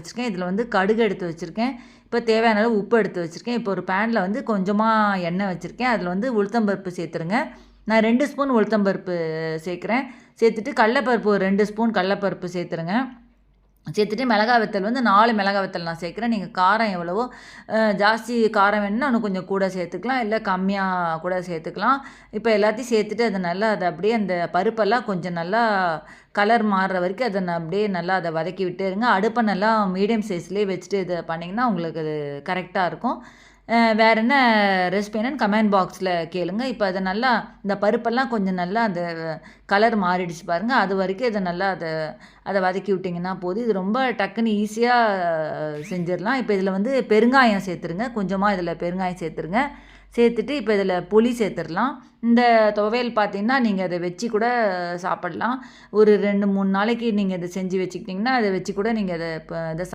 வச்சுருக்கேன். இதில் வந்து கடுகு எடுத்து வச்சுருக்கேன். இப்போ தேவையான அளவு உப்பு எடுத்து வச்சுருக்கேன். இப்போ ஒரு பேனில் வந்து கொஞ்சமாக எண்ணெய் வச்சுருக்கேன். அதில் வந்து உளுத்தம்பருப்பு சேர்த்துருங்க. நான் ரெண்டு ஸ்பூன் உளுத்தம்பருப்பு சேர்க்குறேன். சேர்த்துட்டு கடலப்பருப்பு ஒரு ரெண்டு ஸ்பூன் கடலப்பருப்பு சேர்த்துருங்க. சேர்த்துட்டு மிளகா வத்தல் வந்து நாலு மிளகா வத்தல் நான் சேர்க்குறேன். நீங்கள் காரம் எவ்வளவோ ஜாஸ்தி காரம் வேணும்னா இன்னும் கொஞ்சம் கூட சேர்த்துக்கலாம். இல்லை கம்மியாக கூட சேர்த்துக்கலாம். இப்போ எல்லாத்தையும் சேர்த்துட்டு அதை நல்லா அதை அப்படியே அந்த பருப்பெல்லாம் கொஞ்சம் நல்லா கலர் மாறுற வரைக்கும் அதை நான் அப்படியே நல்லா அதை வதக்கி விட்டுருங்க. அடுப்பை நல்லா மீடியம் சைஸ்லேயே வச்சுட்டு இதை பண்ணிங்கன்னா உங்களுக்கு அது கரெக்டாக இருக்கும். வேற என்ன ரெசிபி என்னன்னு கமெண்ட் பாக்ஸில் கேளுங்க. இப்போ அதை நல்லா இந்த பருப்பெல்லாம் கொஞ்சம் நல்லா அந்த கலர் மாறிடுச்சு பாருங்கள் அது வரைக்கும் இதை நல்லா அதை அதை வதக்கி விட்டிங்கன்னா போதும். இது ரொம்ப டக்குன்னு ஈஸியாக செஞ்சிடலாம். இப்போ இதில் வந்து பெருங்காயம் சேர்த்துருங்க. கொஞ்சமாக இதில் பெருங்காயம் சேர்த்துருங்க. சேர்த்துட்டு இப்போ இதில் புளி சேர்த்துடலாம். இந்த துவையல் பார்த்தீங்கன்னா நீங்கள் அதை வச்சு கூட சாப்பிடலாம். ஒரு ரெண்டு மூணு நாளைக்கு நீங்கள் இதை செஞ்சு வச்சுக்கிட்டிங்கன்னா அதை வச்சு கூட நீங்கள் அதை இப்போ இதை